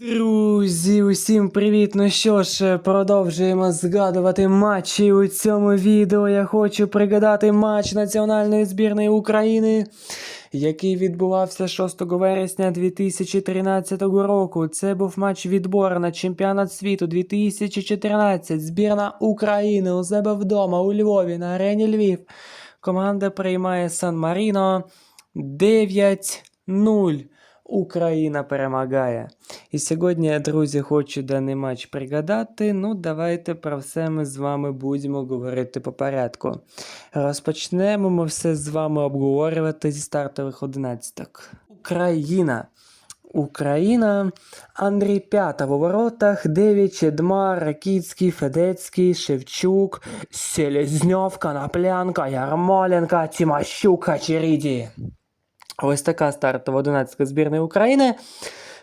Друзі, усім привіт! Ну що ж, продовжуємо згадувати матчі. У цьому відео я хочу пригадати матч національної збірної України, який відбувався 6 вересня 2013 року. Це був матч відбору на чемпіонат світу 2014. Збірна України у себе вдома у Львові на арені Львів. Команда приймає Сан Маріно 9-0. Україна перемагає. І сьогодні, друзі, хочу даний матч пригадати. Ну, давайте про все ми з вами будемо говорити по порядку. Розпочнемо ми все з вами обговорювати зі стартових одинадцяток. Україна. Україна. Андрій П'ятов у воротах, Деві, Чедмар, Ракіцький, Федецький, Шевчук, Селезньов, Коноплянка, Ярмоленко, Тимощук, Хачеріді. Ось така стартова 11 збірної України.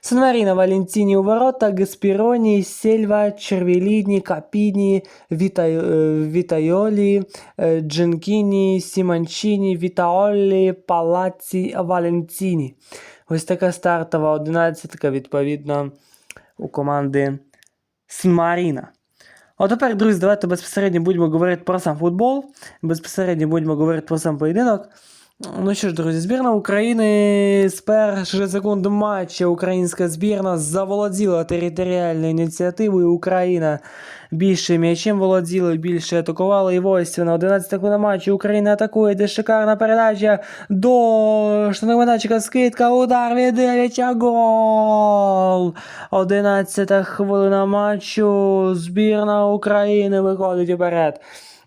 Санмаріна Валентіні у ворота, Гаспіроні, Сельва, Червеліні, Капіні, Віта... е, Вітайолі, е, Дженкіні, Сіманчіні, Вітаолі, Палаці, Валентіні. Ось така стартова 11 відповідно, у команди Санмаріна. А тепер, друзі, давайте безпосередньо будемо говорити про сам футбол. Безпосередньо будемо говорити про сам поєдинок. Ну що ж, друзі, збірна України з перших секунд матча українська збірна заволоділа територіальною ініціативою. Україна більше м'ячем володіла, більше атакувала. І ось на 11 хвилина матчу Україна атакує, де шикарна передача до штангманчика скидка, удар від Девіча, гол! 11 хвилина матчу, збірна України виходить уперед.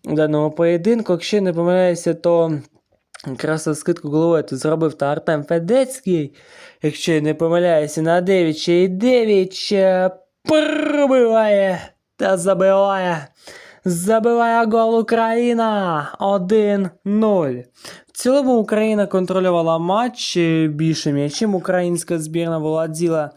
У даному поєдинку, якщо не помиляюся, то Якраз скидку головою тут зробив та Артем Федецький. Якщо я не помиляюся, на 9 ще й 9 ще пробиває та забиває. Забиває гол Україна 1-0. В цілому Україна контролювала матч е, більше м'ячем. Українська збірна володіла.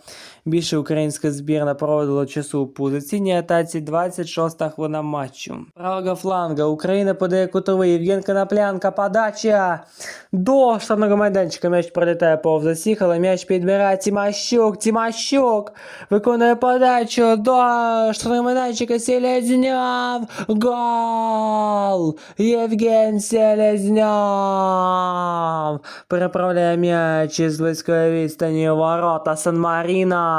Більше українська збірна проводила часу у позиційній атаці 26 хвилина матчу. Правого фланга Україна подає кутовий Євген Коноплянка, подача до штрафного майданчика. М'яч пролітає повз засіх, але м'яч підбирає Тимощук. Тимощук виконує подачу до штрафного майданчика Селезньов. Гол! Євген Селезньов переправляє м'яч із близької відстані ворота Сан-Маріна.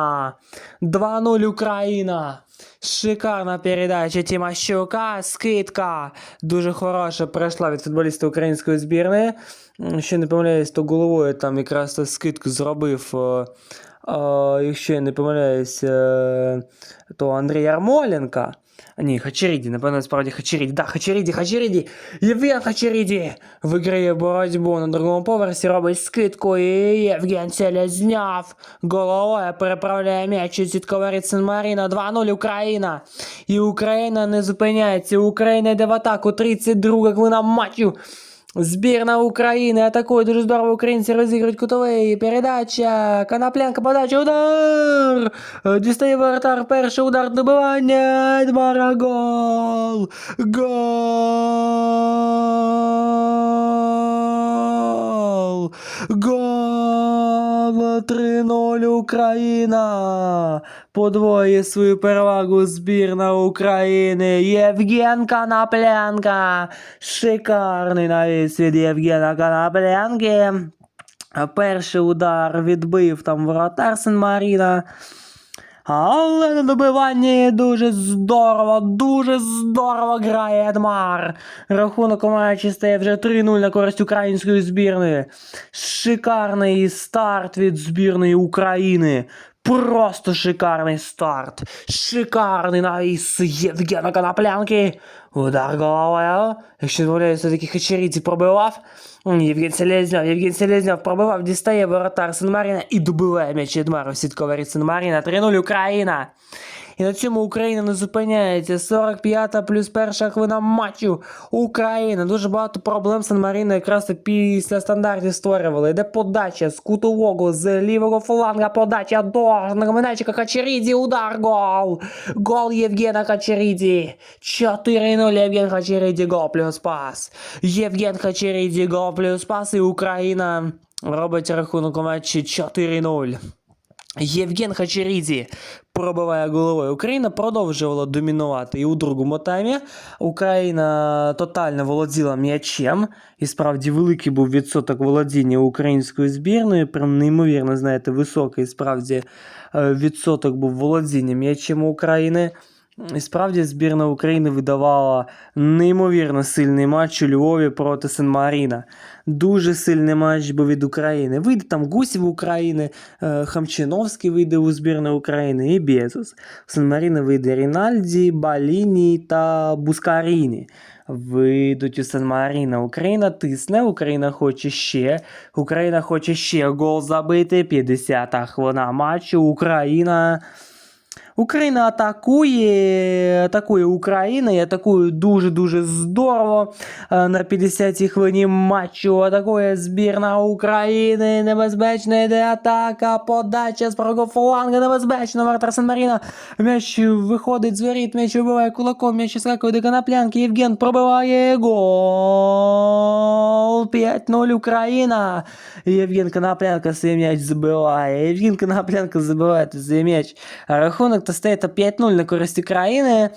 2-0 Україна. Шикарна передача Тимощука, скидка. Дуже хороша пройшла від футболіста української збірної. Ще не помиляюсь, то головою там якраз то скидку зробив. е, е, Якщо я не помиляюсь, е, то Андрій Ярмоленко. Ні, Хачеріді, напевно, справді Хачеріді. Да, Хачеріді, Хачеріді. Євген Хачеріді виграє боротьбу на другому поверсі, робить скидку і Євген Селезняв. головою переправляє м'яч у сітковий Сен-Маріна. 2-0 Україна. І Україна не зупиняється. Україна йде в атаку. 32 хвилина матчу. Збірна України атакує дуже здорово. Українці розігрують кутовий. Передача. Коноплянка, подача, удар. Дістає воротар. Перший удар добивання. Едмара гол. Гол. Гол. 3-0 Україна. Подвоє свою перевагу збірна України. Євген Канапленка. Шикарний навіс від Євгена Канапленки. Перший удар відбив там воротар Сен-Маріна. Але на добиванні дуже здорово, дуже здорово грає Едмар. Рахунок у матчі стає вже 3-0 на користь української збірної. Шикарний старт від збірної України. Просто шикарний старт. Шикарний навіс Євгена Коноплянки. Удар головою. Якщо не помиляюся, таки Хачеріді пробивав. Євген Селезньов, Євген Селезньов пробивав, дістає воротар Сен-Маріна і добиває м'яч Едмару в сітковарі Сен-Маріна. 3-0 Україна. І на цьому Україна не зупиняється. 45-та плюс перша хвилина матчу. Україна. Дуже багато проблем Сан-Маріно якраз після стандартів створювали. Йде подача з кутового, з лівого фланга подача до нагоминайчика Хачеріді. Удар, гол. Гол Євгена Хачеріді. 4-0 Євген Хачеріді, гол плюс пас. Євген Хачеріді, гол плюс пас. І Україна робить рахунок матчі 4-0. Євген Хачерідзе пробиває головою. Україна продовжувала домінувати і у другому таймі. Україна тотально володіла м'ячем. І справді великий був відсоток володіння української збірної. Прям неймовірно, знаєте, високий справді е, відсоток був володіння м'ячем України. І справді збірна України видавала неймовірно сильний матч у Львові проти Сен-Маріна. Дуже сильний матч був від України. Вийде там Гусів України, е, Хамчиновський вийде у збірну України і Безус. В Сан-Маріно вийде Рінальді, Баліні та Бускаріні. Вийдуть у Сан-Маріно. Україна тисне, Україна хоче ще. Україна хоче ще гол забити. 50-та хвилина матчу. Україна. Україна атакує, атакує Україна і атакує дуже-дуже здорово. Е, На 50-й хвилині матчу атакує збірна України. Небезпечна йде атака, подача з правого фланга, небезпечно. Вартер Сан-Маріно. М'яч виходить з воріт, м'яч вибиває кулаком, м'яч скакує до коноплянки. Євген пробиває гол. 5-0 Україна. Євген Коноплянка свій м'яч забиває. Євген Коноплянка забиває свій м'яч. Рахунок то стає 5-0 на користь України.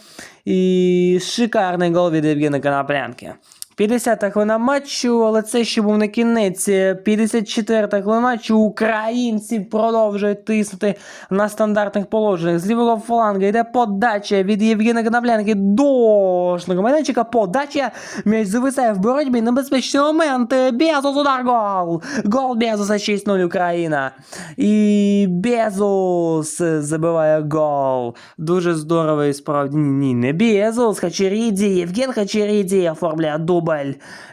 І шикарний гол від Євгена Коноплянки. 50-та хвилина матчу, але це ще був не кінець. 54-та хвилина матчу. Українці продовжують тиснути на стандартних положеннях. З лівого фланга йде подача від Євгена Коноплянки до майданчика. Подача. М'яч зависає в боротьбі. Небезпечний момент. Безус удар гол. Гол Безуса 6-0 Україна. І Безус забиває гол. Дуже здорово і справді. Ні, не Безус. Хачеріді. Євген Хачеріді оформляє дубль.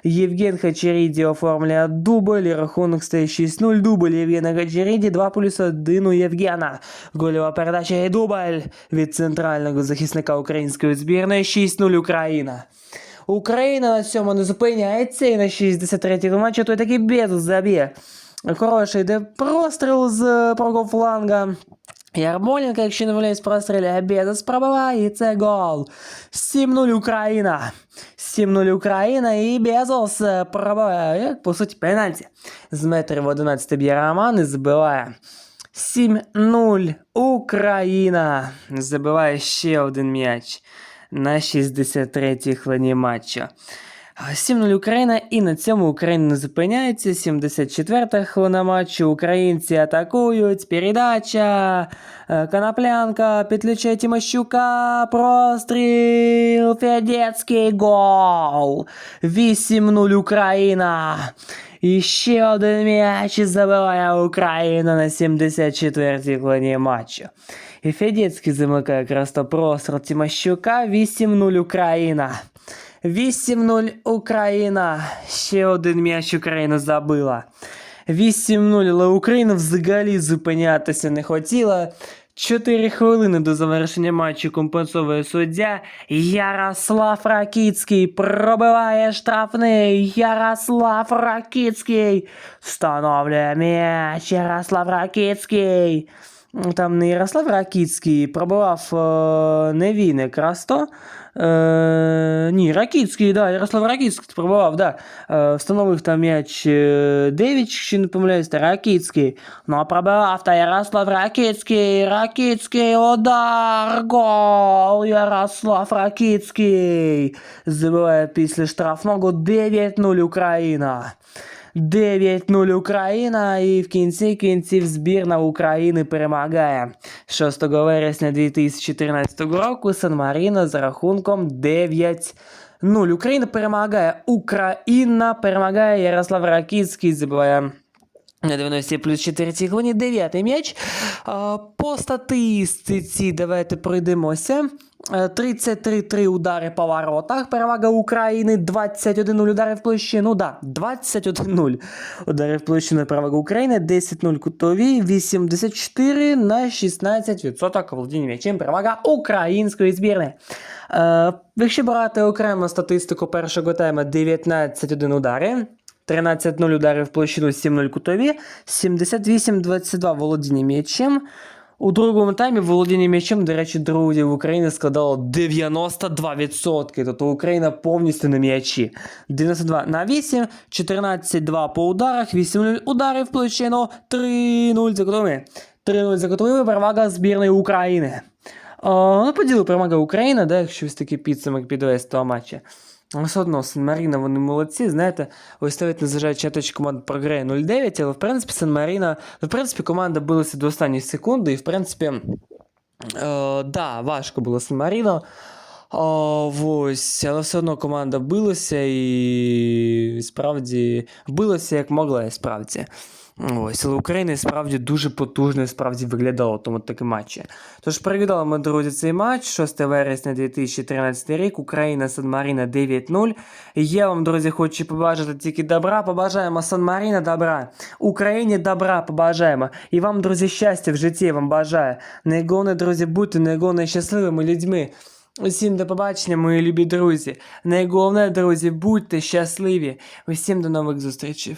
Євген Хачеріді оформляє дубль. І рахунок стає 6-0. Дубль Євгена Хачеріді. 2 плюс 1 у Євгена. Гольова передача і дубль від центрального захисника української збірної. 6-0 Україна. Україна на цьому не зупиняється і на 63-й матчі той такий Безус заб'є. Хороший йде простріл з е, правого фланга. Ярмоленко, якщо не виявляюсь, простріляє Безус пробиває, і це гол. 7-0 Україна. 7-0 Україна і Безус е, пробиває, як по суті, пенальті. З метрів 11 б'є Роман і забиває. 7-0 Україна. Забиває ще один м'яч на 63-й хвилині матчу. 7-0 Україна, і на цьому Україна не зупиняється. 74-та хвилина матчу. Українці атакують. Передача. е, Коноплянка підключає Тимощука. Простріл. Федецький гол. 8-0 Україна. І один м'яч і забиває Україна на 74-й хвилині матчу. І Федецький замикає якраз простріл Тимощука. 8-0 Україна. 8-0 Україна. Ще один м'яч Україна забила. 8-0, але Україна взагалі зупинятися не хотіла. 4 хвилини до завершення матчу компенсовує суддя. Ярослав Ракіцький пробиває штрафний. Ярослав Ракіцький встановлює м'яч. Ярослав Ракіцький. Там не Ярослав Ракіцький пробивав е, не він якраз то. Е, ні, Ракіцький, да, Ярослав Ракіцький пробував, да. Е, встановив там м'яч е, Девіч, чи не помиляюсь, та Ракіцький. Ну, а пробивав та Ярослав Ракіцький, Ракіцький, удар, гол, Ярослав Ракіцький. Забиває після штрафного 9-0 Україна. 9-0 Україна, і в кінці кінців збірна України перемагає 6 вересня 2014 року Сан-Маріно з рахунком 9 0 Україна перемагає. Україна перемагає. Ярослав Ракіцький забиває. На 90 плюс 4 хвилині, дев'ятий м'яч. По статистиці давайте пройдемося. Е, 33-3 удари по воротах. Перевага України 21-0 удари в площину. Да, 21-0 удари в площину. Перевага України 10-0 кутові, 84 на 16% володіння м'ячем. Перевага української збірної. Е, якщо брати окремо статистику першого тайму 19-1 удари. 13-0 ударів в площину, 7-0 кутові, 78-22 володіння м'ячем. У другому таймі володіння м'ячем, до речі, друзі, в Україні складало 92%. Тобто Україна повністю на м'ячі. 92 на 8, 14-2 по ударах, 8-0 ударів в площину, 3-0 за кутовими. 3-0 закотили перевага збірної України. О, ну, поділу перемога Україна, да, якщо ось такий підсумок підвести того матча. Але Все одно Сан-Маріно, вони молодці, знаєте, ось навіть незважаючи на те, що команда програє 0-9, але в принципі Сан-Маріно, ну, в принципі, команда билася до останньої секунди, і в принципі, е, да, важко було Сан-Маріно. Ось, але все одно команда билася і справді билася як могла, і справді. Ось, але Україна справді дуже потужно і справді виглядала в тому таки матчі. Тож переглядали ми, друзі, цей матч. 6 вересня 2013 рік. Україна Сан-Маріна 9-0. Я вам, друзі, хочу побажати тільки добра. Побажаємо Сан-Маріна добра. Україні добра побажаємо. І вам, друзі, щастя в житті вам бажаю. Найголовніше, друзі, будьте найголовніше щасливими людьми. Усім до побачення, мої любі друзі. Найголовніше, друзі, будьте щасливі. Усім до нових зустрічей.